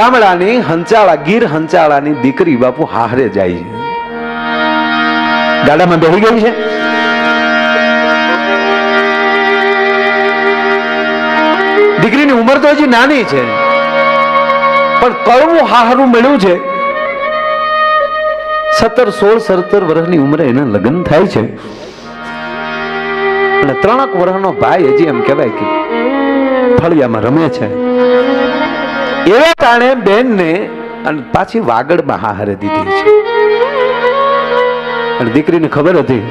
ગામડાની હંચાળા, ગીર હંચાળાની દીકરી બાપુ હારે જાય છે. ગાડામાં બેસી ગઈ છે? દીકરીની ઉંમર તો હજી નાની છે, પણ કળવું હાહરું મળ્યું છે. સત્તર, સોળ, સત્તર વર્ષની ઉંમરે એના લગ્ન થાય છે. અને ત્રણક વર્ષનો ભાઈ હજી એમ કહેવાય કે ફળિયામાં રમે છે. એવા કારણે બેનને અને પાછી વાગડમાં હારે દીધી છે. અને દીકરીને ખબર હતી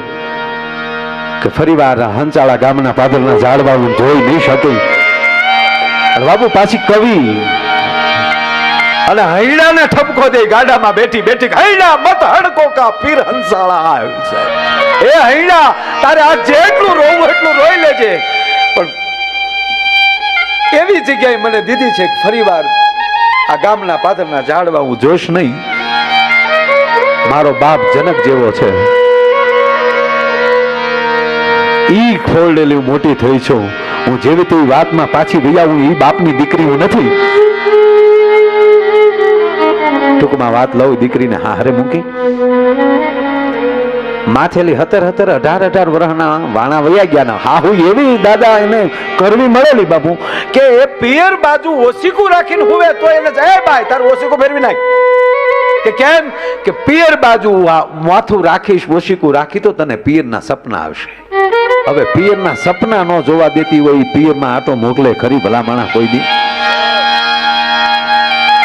કે ફરી વાર હંચાળા ગામના પાદરના ઝાડવા હું જોઈ નહીં શકે. અને બાપુ પાછી કવિ અને હૈડાને ઠપકો દે ગાડામાં બેઠી બેઠી હૈડા મત હડકો કા પીર હંસાળા આવ્યું છે. એ હૈડા તારે આ જેટલું રોવું એટલું રોઈ લેજે. એવી જગ્યાએ મને દીધી છે ફરીવાર આ ગામના પાથરના ઝાડવા હું જોશ નહીં. મારો બાપ જનક જેવો છે. ઈ ખોલડેલી મોટી થઈ છું. હું જેવી તેવી વાતમાં પાછી ગયા હું ઈ બાપની દીકરી હું નથી. ટૂંકમાં વાત લઉં દીકરીને હારે મૂકી. માથેલી હતર હતર અઢાર અઢાર વર્ષના વાણા વયા ગયા ના હાહુ એવી દાદા એને કરવી મળેલી બાપુ કે એ પિયર બાજુ ઓસીકું રાખીને હુવે તો એને "એ ભાઈ તાર ઓસીકું ફેરવી નાખ. કે કેમ? કે પિયર બાજુ માથું રાખીશ, ઓશીકું રાખી તો તને પિયરના સપના આવશે. હવે પિયરના સપના ન જોવા દેતી હોય પિયરમાં આટો મોકલે ખરી ભલા માણા કોઈ દી.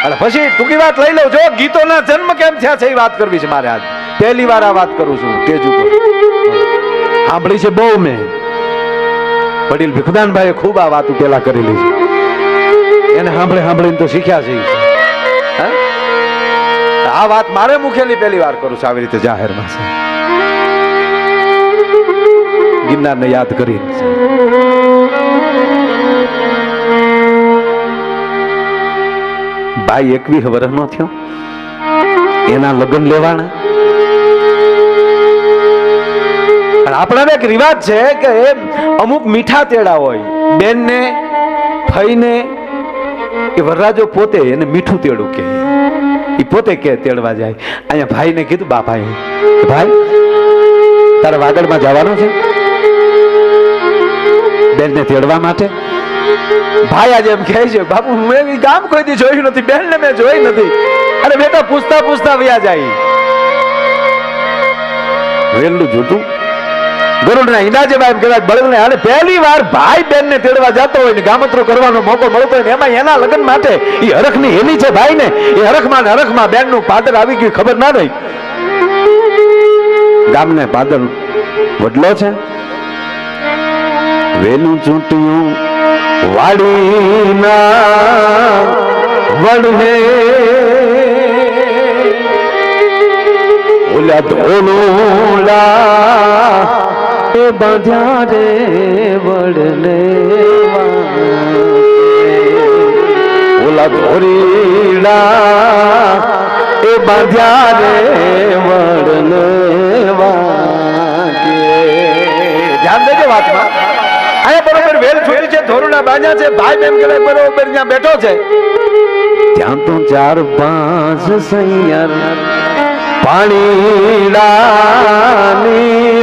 અને પછી ટૂંકી વાત લઈ લઉં જો ગીતોના જન્મ કેમ થયા છે એ વાત કરવી છે મારે આજ. પહેલી વાર આ વાત કરું છું, સ્ટેજ ઉપર. સાંભળી છે બહુ મેં. વડીલ ભીખદાનભાઈએ ખૂબ આ વાત પેલા કરેલી છે. એને સાંભળે સાંભળીને તો શીખ્યા છે આ વાત મારે મુખેલી પહેલી વાર કરું છું, આવી રીતે જાહેરમાં છે. ગિરનારને યાદ કરીને. ભાઈ એકવીસ વર્ષનો થયો. એના લગ્ન લેવાના. અને આપણાને એક રિવાજ છે કે અમુક મીઠા તેડા હોય, બેનને ફઈને એ વરરાજો પોતે એને મીઠું તેડું કે એ પોતે કે તેડવા જાય. અહીંયા ભાઈને કીધું બા ભાઈ ભાઈ, તારે વાગડમાં જવાનું છે? બેનને તેડવા માટે? ભાઈ આજે એમ કહે છે, બાપુ મેં ગામ કોઈ દી જોયું નથી બેન ને મેં જોઈ નથી. અરે, બેટા પૂછતા પૂછતા વ્યા જાય. વેલું જોતું ગરુડના જેવા એમ કહેવાય બળદને અને પહેલી વાર ભાઈ બેનને તેડવા જતો હોય ને ગામતરો કરવાનો મોકો મળતો હોય ને એમાં એના લગ્ન માટે એ હરખની હેલી છે ભાઈ ને એ હરખમાં ને હરખમાં બેનનું પાદર આવી ગયું, ખબર ના રહી. ગામને પાદર વડલો છે. વેલું ચૂંટ્યું વાડીના વડને. ઓલા ધોલુલા એ બાંધ્યા રે વડને ઓલા ધોરીડા એ બાંધ્યા રે વડને ધ્યાન દેજો વાતમાં. અહીંયા બરોબર વેલ છૂટી છે ધોરણા બાંધ્યા છે ભાઈ બેન કે બરોબર ત્યાં બેઠો છે. ત્યાં તો ચાર પાંચ સૈયર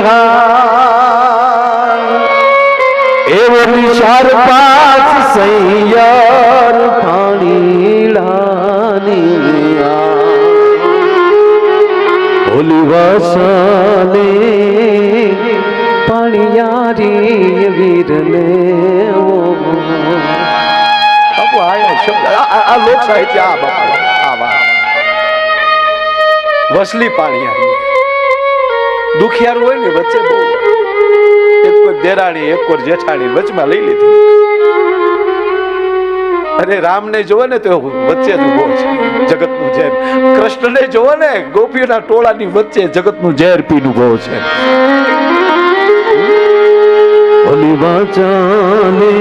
હા એવો વિચાર પાંચ સૈયર પાણીડાની ભોલી વસને પાણીયારી વીરને આ લોક સાહિત્ય, આ બાપુ, આ વાત. વસલી પાણીયારી. દુખિયારું હોય ને વચ્ચે બહુ દેરાણી એક કોર જેઠાણી વચમાં લઈ લીધી. અરે રામને જોવે ને તો વચ્ચે જ ઊભો છે જગતનું ઝેર. કૃષ્ણને જોવે ને ગોપીઓના ટોળાની વચ્ચે જગતનું ઝેર પીન ઊભો છે. ઓલી વાચાને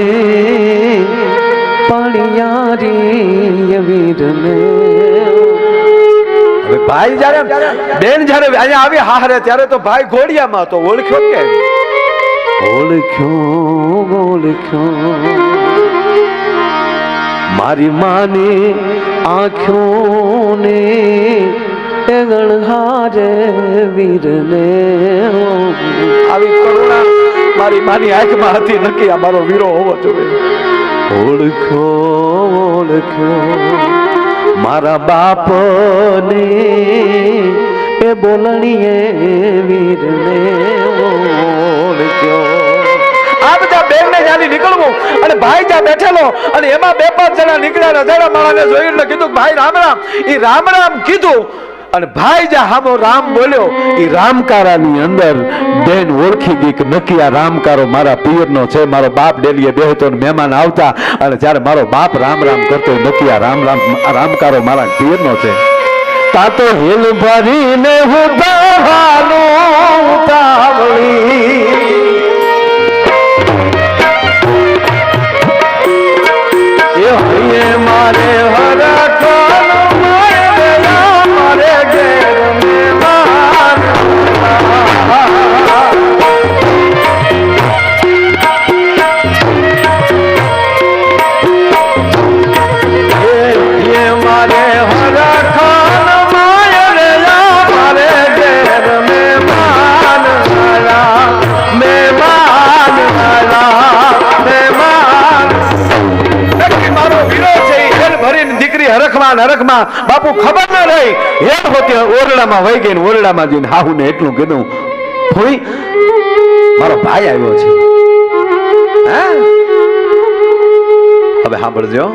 પાણીયારી વીરને. ભાઈ જયારે બેન જયારે અહીંયા આવી હારે ત્યારે તો ભાઈ ઘોડિયામાં તો ઓળખ્યો કે ઓળખ્યો ઓળખ્યો મારી માને આંખોને ગણહારે વીરને આવી કરુણા મારી માની આંખમાં હતી નક્કી આ મારો વીરો હોવો જોઈએ. ઓળખ્યો ઓળખ્યો મારા બાપને એ બોલણીએ આ બધા બેન ને જ્યાંથી નીકળવું અને ભાઈ જ્યાં બેઠેલો અને એમાં બે પાંચ જણા નીકળ્યા રજાડા માળાને જોઈને કીધું ભાઈ રામ રામ એ રામ રામ કીધું. અને ભાઈ જ્યાં હામો રામ બોલ્યો એ રામકારાની અંદર બેન ઓળખી ગઈ કે રામકારો મારા પિયરનો છે, મારો બાપ ડેલીએ બેહતો મહેમાન આવતા. અને જ્યારે મારો બાપ રામ રામ કરતો નક્કી રામ રામ રામકારો મારા પિયરનો છે. તા તો હિલ ભરીને હું દાવાનું તાવળી એ મારે હરખન ને હરખમાં બાપુ ખબર ન રહી. હેલ હોતી ઓરડામાં વહી ગઈ ઓરડામાં જઈને હાહુ ને એટલું કીધું ફોઈ મારો ભાઈ આવ્યો છે. હવે સાંભળજો.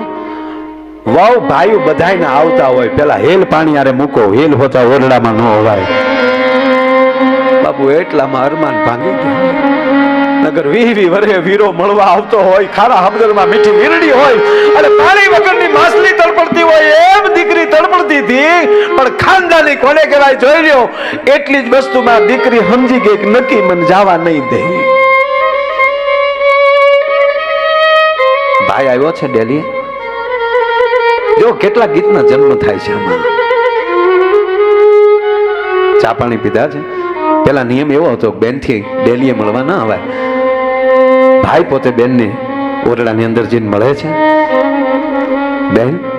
વાવ ભાઈઓ બધાયને આવતા હોય, પેલા હેલ પાણી આરે મૂકો, હેલ હોતા ઓરડામાં ન હોવાય. બાપુ એટલામાં અરમાન ભાંગી ગયા. નગર વીહવી વરે વીરો મળવા આવતો હોય, ખારા હમદરમાં મીઠી વીરડી હોય, અને પાણી વગરની માછલી તડપડતી હોય એમ દીકરી દીકરી જન્મ થાય છે ચા પાણી પીધા છે? પેલા નિયમ એવો હતો બેનથી ડેલીએ મળવા ના આવે ભાઈ પોતે બેનને ઓરડાની અંદર જઈને મળે છે. બેન?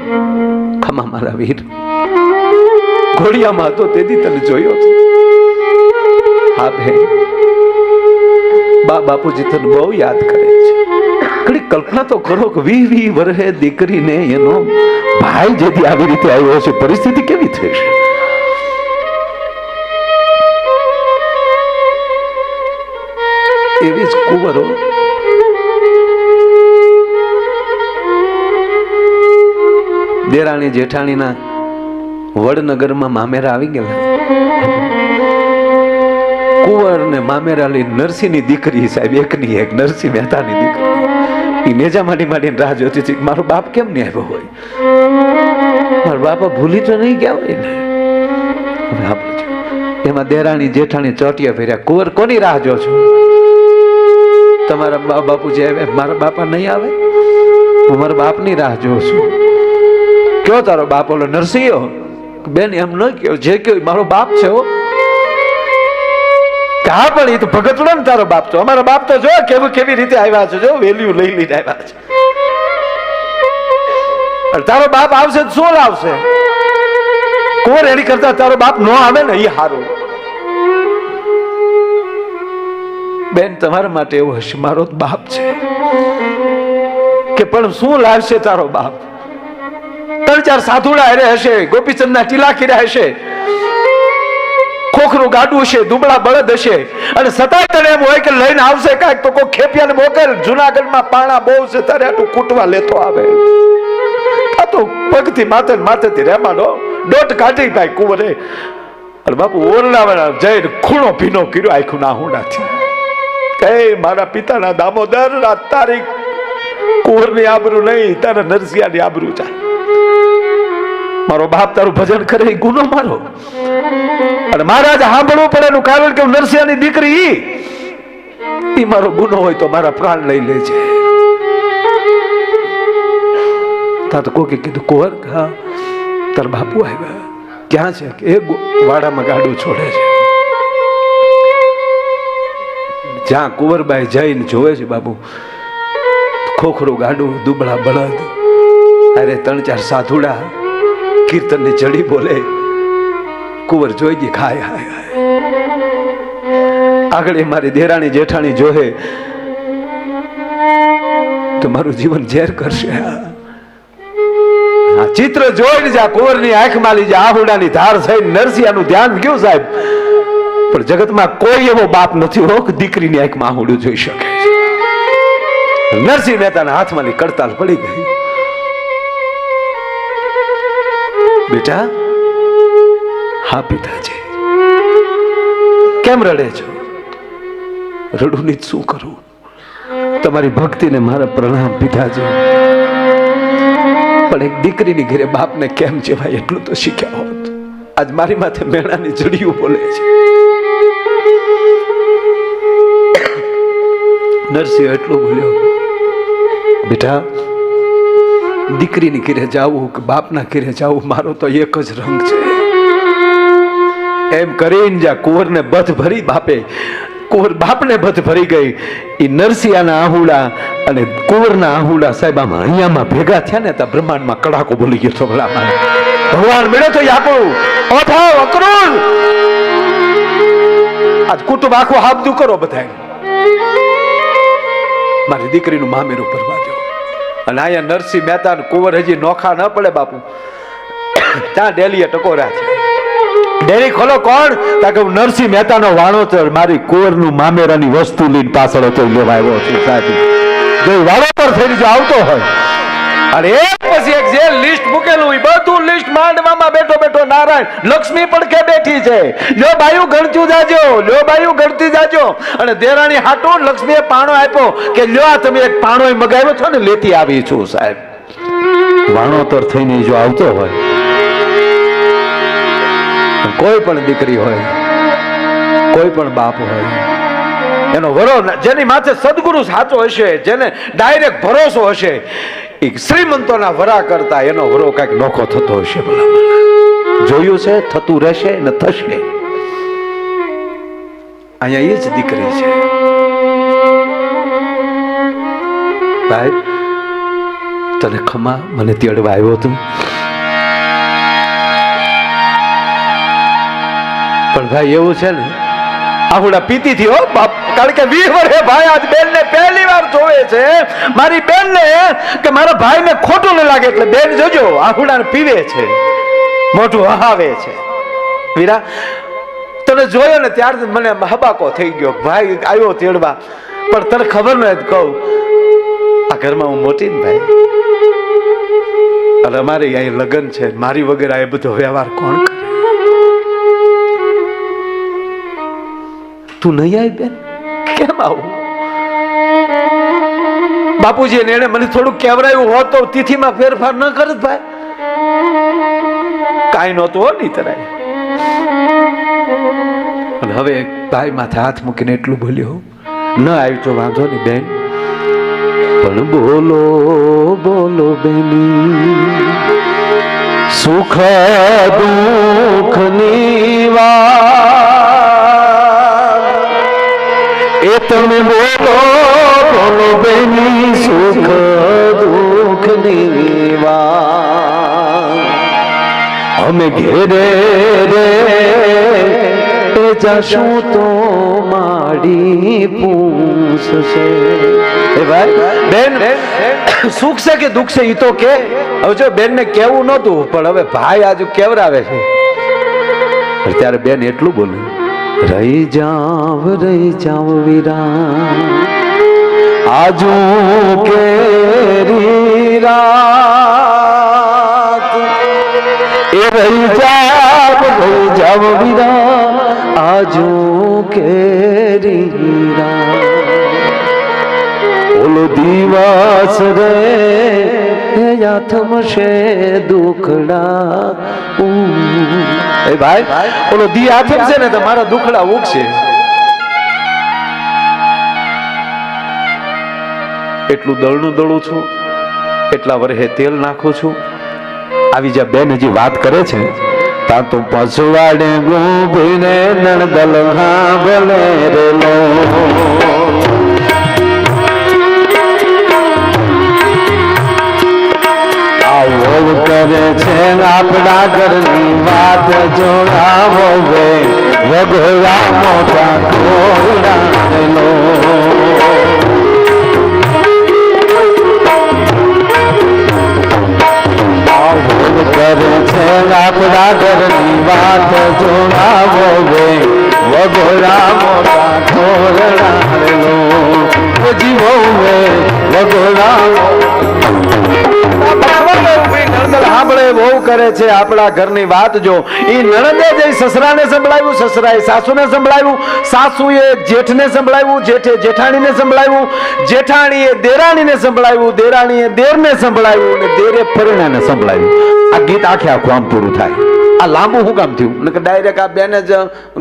ખમા મારા વીર. ઘોડિયામાં હતો તેથી તને જોયો છે. હા, બેન. બા, બાપુજી તને બહુ યાદ કરે છે. ઘણી કલ્પના તો કરો કે વી વી વરહે દીકરીને એનો ભાઈ જેથી આવી રીતે આવ્યો છે પરિસ્થિતિ કેવી થઈ છે એવી જ કુંવરો દેરાણી જેઠાણીના વડનગરમાં મામેરા આવી ગયેલા. કુંવર ને મામેરા લઈ નરસિંહની દીકરી સાહેબ, એકની એક, નરસિંહ મહેતાની દીકરી. એ નેજા માટી માડીને રાહ જોતી હતી મારો બાપ કેમ નહીં આવ્યો હોય? મારા બાપા ભૂલી તો નહીં ગયા હોય ને. હવે એમાં દેરાણી જેઠાણી ચોટિયા ફેર્યા. કુંવર કોની રાહ જો છો? તમારા બાપુ બાપુજી આવે મારા બાપા નહીં આવે? હું મારા બાપની રાહ જોઉં છું. કયો તારો બાપ ઓલો નરસિંહ? બેન, એમ ન કયો, જે કયો મારો બાપ છે હો. હા પણ એ તો ભગતડો ને તારો બાપ તો અમારો બાપ તો જો કેવું કેવી રીતે આવ્યા છે, જો વેલ્યુ લઈ લઈને આવ્યા છે. તારો બાપ આવશે શું લાવશે? કોર એની કરતા તારો બાપ ન આવે ને એ સારું બેન, તમારા માટે એવો હશે, મારો બાપ છે. કે પણ શું લાવશે તારો બાપ? ત્રણ ચાર સાધુડા હારે હશે, ગોપીચંદના ટીલા કર્યા હશે. ખોખરું ગાડું હશે, દુબળા બળદ હશે. અને સતાય તને એમ હોય કે લઈને આવશે કાંઈક તો કોઈ ખેપિયાને મોકલ, જુનાગઢમાં પાણા બહુ છે, તારે આટલું કૂટવા લેતો આવે. આ તો પગથી માથે માથેથી રેમાડો. દોટ કાઢી ભાઈ કુંવરે. અને બાપુ ઓરડાવાળા જઈને ખૂણો ભીનો કર્યો, આખું ના હુંડાથી. કે મારા પિતાના દામોદર, આ તારી કુંવરની આબરૂ નહીં, તારા નરસિંહાની આબરૂ છે મારો બાપ તારું ભજન કરે એ ગુનો મારો. અને મહારાજ સાંભળવું પડે એનું કારણ કે નરસિંહાની દીકરી. ઈ મારો ગુનો હોય તો મારા પ્રાણ લઈ લે છે તા તો કોકે કીધું, કોર, હા, તાર બાપુ આવ્યા. ક્યાં છે? એ વાડામાં ગાડું છોડે છે. જ્યાં કુંવરબાઈ જઈને જોવે છે બાબુ ખોખરું ગાડું, દુબળા બળદ. અરે ત્રણ ચાર સાધુડા. કીર્તનની જડી બોલે, કુંવર જોઈ ગઈ ખાય આગળ એ મારી દેરાણી જેઠાણી જોહે, તો મારું જીવન ઝેર કરશે. આ ચિત્ર જોઈને જા કુંવરની આંખમાં લીજે આહુડાની ધાર થઈ, નરસિંહાનું ધ્યાન ગયું સાહેબ. પણ જગતમાં કોઈ એવો બાપ નથી હો કે દીકરીની આંખમાં આહુડું જોઈ શકે. નરસિંહ મહેતાના હાથમાંની કડતાલ પડી ગઈ. બેટા, હા પિતાજી. કેમ રડે છો? રડું ની શું કરું? તમારી ભક્તિને મારા પ્રણામ પિતાજી. પણ એક દીકરીની ઘરે બાપને કેમ જેવાય એટલું તો શીખ્યા હોત. આજ મારી માથે મેણાની જડિયું બોલે છે. નરસિંહ એટલું બોલ્યો, બેટા દીકરીની ઘરે જાવું કે બાપના ઘરે જાવું મારો તો એક જ રંગ છે. એમ કરીને જ્યાં કુંવરને બધ ભરી બાપે, કુંવર બાપને બધ ભરી ગઈ. એ નરસિંહાના આહુડા અને કુંવરના આહુડા સાહેબ આમાં અહીંયામાં ભેગા થયા ને ત્યાં બ્રહ્માંડમાં કડાકો બોલી ગયો તો ભગવાન, મેળે તો આપણું ઓઠાવ અકરુલ આજ કુટુંબ આખું હાબદું કરો બધાય મારી દીકરીનું મામેરું ભરવા દો. અને અહીંયા નરસિંહ મહેતા કુંવર હજી નોખા ન પડે બાપુ. ત્યાં ડેલીએ ટકોરા છે. ડેરી ખોલો કોણ? તાકે નરસિંહ મહેતાનો વાણોતર મારી કુંવરનું મામેરાની વસ્તુ લઈને પાછળ હતો લેવા આવ્યો છું સાચી જો વાળો પર થઈને જો આવતો હોય અને એક પછી એક જે લિસ્ટ મૂકેલું હોય બધું લિસ્ટ માંડવામાં બેઠો બેઠો નારાયણ લક્ષ્મી પડખે બેઠી છે. લ્યો બાયું ગણતું જાજો લ્યો બાયું ગણતી જાજો. અને દેરાણી હાટું લક્ષ્મીએ પાણો આપ્યો કે લ્યો આ તમે એક પાણો મગાવ્યો છો ને લેતી આવી છું સાહેબ. વાણોતર થઈને જો આવતો હોય. કોઈ પણ દીકરી હોય કોઈ પણ બાપ હોય એનો વરો જેની માથે સદગુરુ સાચો હશે જેને ડાયરેક્ટ ભરોસો હશે એ શ્રીમંતોના વરા કરતા એનો વરો કંઈક નોખો થતો હશે જોયું છે, થતું રહેશે ને થશે. અહીંયા એ જ દીકરી છે. ભાઈ, તને ખમા, મને તેડવા આવ્યો તું. પણ ભાઈ એવું છે ને આહુડા પીતી થી હો બાપ, કારણ કે વીસ વર્ષે ભાઈ આજ બેન ને પહેલી વાર જોવે છે. મારી બેન ને કે મારા ભાઈ ને ખોટું ન લાગે એટલે બેન જોજો આહુડા પીવે છે, મોઢું હહાવે છે. વીરા, તને જોયો ને ત્યાર મને હબાકો થઈ ગયો, ભાઈ આવ્યો તેડવા. પણ તને ખબર ન કહું, આ ઘરમાં હું મોટી ને ભાઈ. અને અમારે અહીં લગ્ન છે, મારી વગર આ બધો વ્યવહાર કોણ કરે? તું નહીં આવી બેન? કેમ આવું? બાપુજી એને મને થોડું કેવરાયું હોત તો તિથિમાં ફેરફાર ન કરત ભાઈ. કાંઈ નહોતું હો નહીં તરાય અને હવે ભાઈ માથે હાથ મૂકીને એટલું બોલ્યો, ન આવી તો વાંધો નહીં બેન. પણ બોલો બોલો બેની, સુખ દુઃખની વાત તમે બોલો બોલો બેની સુખ દુઃખ દીવા. અમે ઘેરે રે જશું તો માડી પૂછશે. એ ભાઈ, બેન, સુખ છે કે દુઃખ છે એ તો કે. હવે જો બેન ને કેવું નહોતું, પણ હવે ભાઈ આજુ કેવરાવે છે. ત્યારે બેન એટલું બોલ્યું રહી જાવ રહી જાવ વીરા આજુ કેરી રાત એ રહી જાવ રહી જાવ વીરા આજુ કેરી રાત ઓલો દિવસ રે હે આથમશે દુખડા. એ ભાઈ ઓલો દી આથમશે ને તો મારા દુખડા ઉગશે. એટલું દળનું દળું છું એટલા વર્ષે તેલ નાખું છું. આવી જ્યાં બેન હજી વાત કરે છે તા તો પસવાડે ગોભીને નણદલ હા ભલે રેલો આવો કર છે આપણા ઘરની વાત જોડાવો વે. વગોરા મોટા ખોડાનો કરે છે આપણા ઘરની વાત જોડાવો વે. વગોરા મોટા ખોરડાનો કરે છે આપણા ઘરની વાત જો. એ નણંદે જઈ સસરાને સંભળાવ્યું, સસરાએ સાસુને સંભળાવ્યું, સાસુએ જેઠને સંભળાવ્યું, જેઠે જેઠાણીને સંભળાવ્યું, જેઠાણીએ દેરાણીને સંભળાવ્યું, દેરાણીએ દેરને સંભળાવ્યું અને દેરે પરિણાને સંભળાવ્યું. આ ગીત આખે આખું આમ પૂરું થાય. આ લાંબુ શું કામ થયું? નકર ડાયરેક્ટ આ બેને જ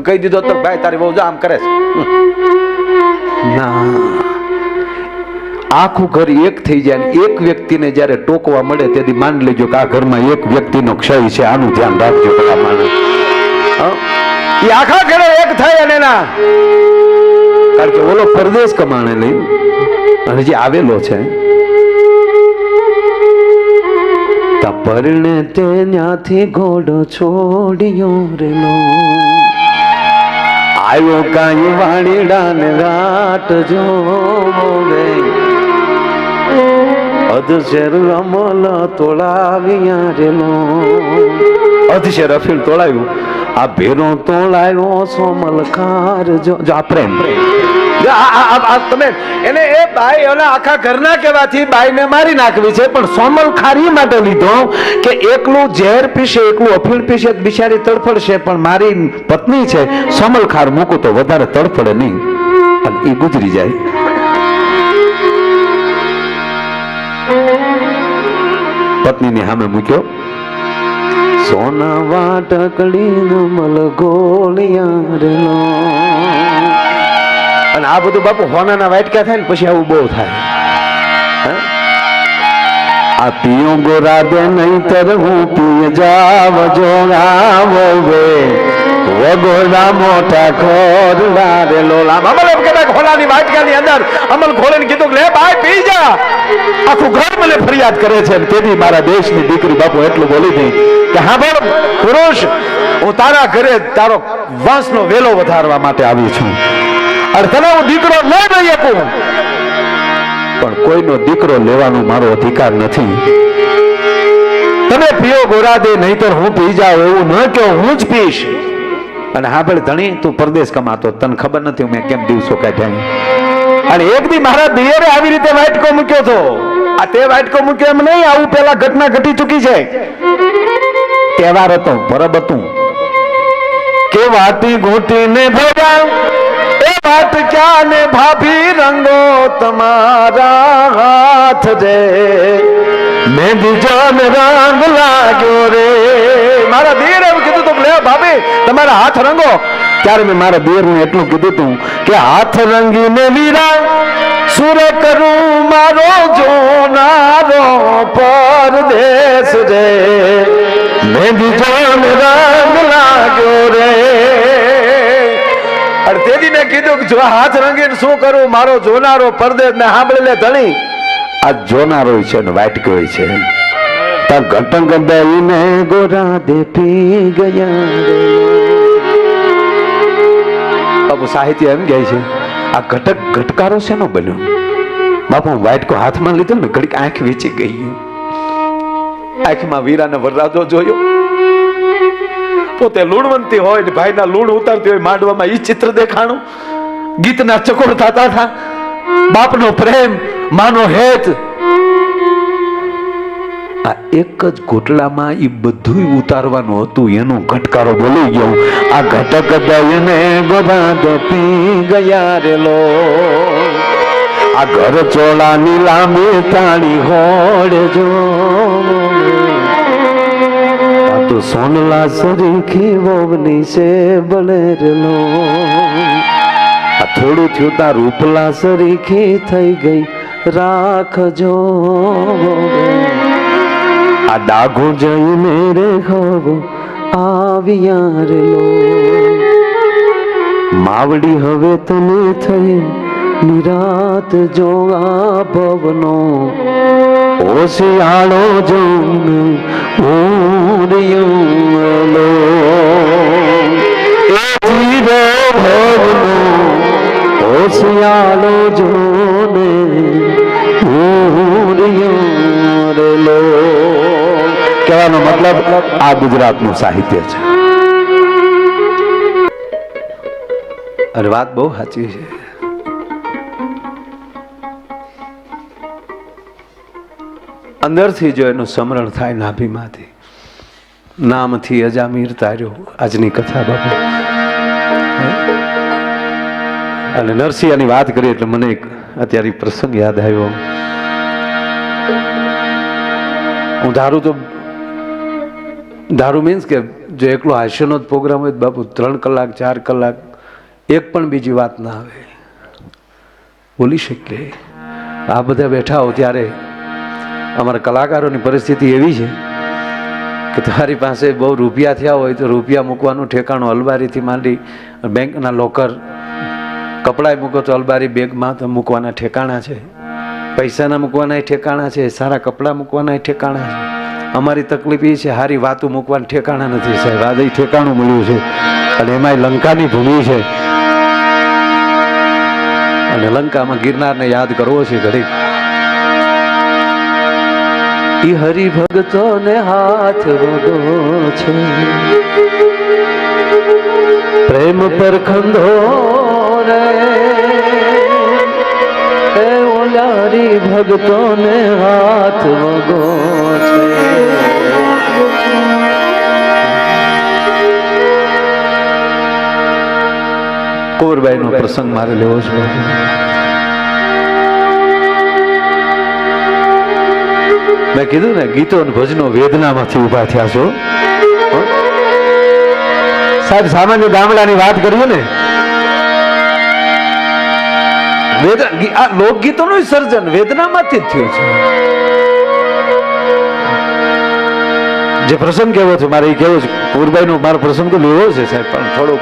કહી દીધો તો ભાઈ તારી બહુ આમ કરે છે. ના. આખું ઘર એક થઈ જાય ને એક વ્યક્તિને જ્યારે ટોકવા મળે તેથી માન લેજો કે આ ઘરમાં એક વ્યક્તિનો ક્ષય છે, આનું ધ્યાન રાખજો બધા માણસ. એ આખા ઘરે એક થાય અને ના કારણ કે ઓલો પરદેશ કમાણે લઈ અને જે આવેલો છે તપરણે પરણે તે ન્યાથી ઘોડો છોડ્યો રેલો આવ્યો કાંઈ વાણીડાને ને જો જોવે અધશેર અમલ તોળાવ્યા રેલો. અધશેર અફીલ તોળાવ્યું. આ ભેરો તોળાવ્યો સોમલ ખાર જો આ પ્રેમ. તમે એને એ બાઈ અને આખા ઘરના કહેવાથી બાઈને મારી નાખવી છે, પણ સોમલ ખારી માટે લીધો કે એકલું ઝેર પીશે એકલું અફીણ પીશે બિચારી તડફડશે પણ મારી પત્ની છે, સોમલ ખાર મૂકું તો વધારે તડફડે નહીં. અને એ ગુજરી જાય. પત્નીની સામે મૂક્યો. સોના વાટકડી મલ ગોળિયા રેલો અને આ બધું બાપુ હોનાના વાટકા થાય ને પછી આવું બહુ થાય? આ પિયો ગોરા દે નહીતર હું પિય જાવ જોડાવો વે. વગોડા મોટા ખોરડા રે લોલા. અમલ એમ કહેતા ખોલાની વાટકાની અંદર અમલ ખોલીને કીધું લે ભાઈ, પી જા. આખું ઘર મને ફરિયાદ કરે છે ને તેથી મારા દેશની દીકરી બાપુ એટલું બોલી દઈ કે હા ભાઈ પુરુષ, હું તારા ઘરે તારો વંશનો વેલો વધારવા માટે આવી છું. અને તને હું દીકરો ન નહીં આપું. પણ કોઈનો દીકરો લેવાનો મારો અધિકાર નથી. તમે પીઓ ગોરા દે નહીતર હું પી જાઉં એવું ન કહો, હું જ પીશ. અને હા ભલે ધણી, તું પરદેશ કમાતો. તને ખબર નથી મેં કેમ દિવસો કાઢ્યા અને એક દી મારા દિયરે આવી રીતે વાટકો મૂક્યો હતો. આ તે વાટકો મૂક્યો એમ નહીં, આવું પેલા ઘટના ઘટી ચૂકી છે. તહેવાર હતો, પરબ હતું. કે વાટી ઘૂંટીને ભેગા, એ વાત ક્યાં ને ભાભી રંગો તમારા હાથ રે મહેંદી ને રંગ લાગ્યો રે. મારા દેર એવું કીધું તું ભાભી, તમારા હાથ રંગો. ત્યારે મેં મારા દેરને એટલું કીધું તું કે હાથ રંગીને વીરા સુર કરું મારો જોનારો પરદેશ રે. મહેંદી જાન રંગ લાગ્યો રે. અને મેં કીધું કે જો હાથ રંગીને શું કરું? મારો જોનારો પરદેશ ને સાંભળી લે ધણી. આ જોનારો છે ને વાટક્યો છે તાર ઘટન ગદાઈને ગોરા દે પી ગયા. બાપુ સાહિત્ય એમ કહે છે, આ ઘટક ઘટકારો શેનો બન્યો? બાપુ વાટકો હાથમાં લીધો ને ઘડીક આંખ વેચી ગઈ. આંખમાં વીરાને વરરાજો જોયો. પોતે લૂણવંતી હોય ને ભાઈના લૂણ ઉતારતી હોય માંડવામાં ઈ ચિત્ર દેખાણું. ગીતના ચકોર થતા હતા. બાપનો પ્રેમ, માનો હેત આ એક જ ગોટલામાં એ બધું ઉતારવાનું હતું, એનો ઘટકારો બોલી ગયો. આ ઘટક દયને ગોબાદ પી ગયા રેલો આ ઘર ચોળાની લાંબી તાળી હોડજો. તો સોનલા સરીખી વોવની છે બળેરલો આ થોડું થયું તાર રૂપલા સરીખી થઈ ગઈ. રાખજો. આ દાગો જઈને રે હવ આવ્યા રેલો માવડી હવે તને થઈ નિરાત જો આ ભવનો. ઓશિયાળો જોને ઓરિયો લો જીરો ભવનો, ઓશિયાળો જોને લો કહેવાનો મતલબ આ ગુજરાતનું સાહિત્ય છે. અને વાત બહુ સાચી છે. અંદરથી જો એનું સમરણ થાય નાભીમાંથી નામથી અજામીર તાર્યો આજની કથા બાબુ અને નરસિંહની વાત કરી એટલે મને એક અત્યારે પ્રસંગ યાદ આવ્યો. હું ધારું તો ધારું મીન્સ કે જો એકલો હાસ્યનો જ પ્રોગ્રામ હોય બાપુ ત્રણ કલાક, ચાર કલાક, એક પણ બીજી વાત ના આવે. બોલી શકીએ? આ બધા બેઠા હો ત્યારે અમારા કલાકારોની પરિસ્થિતિ એવી છે કે તમારી પાસે બહુ રૂપિયા થયા હોય તો રૂપિયા મૂકવાનું ઠેકાણું અલબારીથી માંડી બેંકના લોકર કપડાય મૂકો તો અલબારી બેગમાં તો મૂકવાના ઠેકાણા છે. પૈસાના મૂકવાના ઠેકાણા છે, સારા કપડાં મૂકવાના ઠેકાણા છે. અમારી તકલીફ એ છે સારી વાતું મૂકવાનું ઠેકાણા નથી સાહેબ. આ ઠેકાણું મળ્યું છે. અને એમાંય લંકાની ભૂમિ છે. અને લંકામાં ગિરનારને યાદ કરવો છે ઘડીક. ઈ હરિભગતો ને હાથ વગો છે. પ્રેમ પર ખંધો રે. ઓલારી ભગતો ને હાથ વગો છે. કુંવરબાઈ નો પ્રસંગ મારે લેવો છે મેં કીધું ને, ગીતો અને ભજનો વેદનામાંથી ઊભા થયા છો. સાહેબ, સામાન્ય ગામડાની વાત કરીએ ને આ લોકગીતોનું સર્જન વેદનામાંથી જ થયું છે. જે પ્રસંગ કેવો છે, મારે એ કેવો છે પૂરબાઈ નો મારો પ્રસંગ લેવો છે સાહેબ, પણ થોડુંક